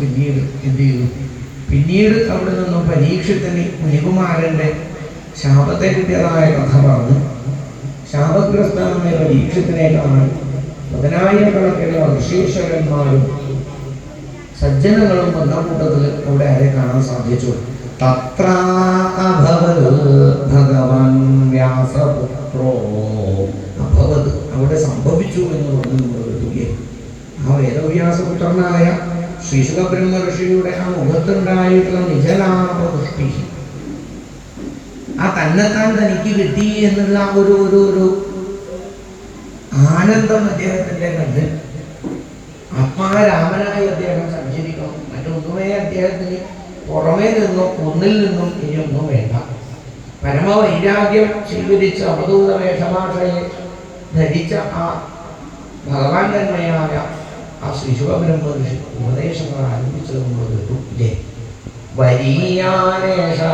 പിന്നീട് എന്ത് ചെയ്തു? പിന്നീട് അവിടെ നിന്നും പരീക്ഷത്തിന് മുനികുമാരന്റെ ശാപത്തെ കിട്ടിയതായ കഥ പറഞ്ഞു ശാപഗ്രസ്തനായ പരീക്ഷത്തിനെ കാണാൻ പതിനായിരക്കണക്കിന് ഋഷീശ്വരന്മാരും സജ്ജനങ്ങളും വന്ന കൂട്ടത്തിൽ അവിടെ ആരെ കാണാൻ സാധിച്ചു. തത്ര അഭവത് ഭഗവാൻ വ്യാസപുത്രോ അഭവത് അവിടെ സംഭവിച്ചു എന്ന് പറഞ്ഞു നമ്മൾ ആ വേദവ്യാസപുത്രനായ ശ്രീശുഖബ്രഹ്മ ഋഷിയുടെ ആ മുഖത്തുണ്ടായിട്ടുള്ള നിജലാഭദൃഷ്ടി ആ തന്നെത്താൻ തനിക്ക് കിട്ടി എന്നുള്ള ഒരു ഒരു ഒരു ആനന്ദം അദ്ദേഹത്തിന്റെ കണ്ണിൽ. രാമനായി അദ്ദേഹം സഞ്ചരിക്കണം. മറ്റൊന്നുമേ അദ്ദേഹത്തിന് പുറമേ നിന്നും ഒന്നിൽ നിന്നും ഇനി ഒന്നും വേണ്ട. പരമവൈരാഗ്യം സ്വീകരിച്ച അവധൂത വേഷഭാഷയെ ധരിച്ച ആ ഭഗവാൻ തന്മയായ ആ ശ്രീശുഖബ്രഹ്മ ഋഷി ഉപദേശങ്ങൾ ആരംഭിച്ചത് നമ്മൾ കേട്ടു ഇല്ലേ വരിയാനേഷതേ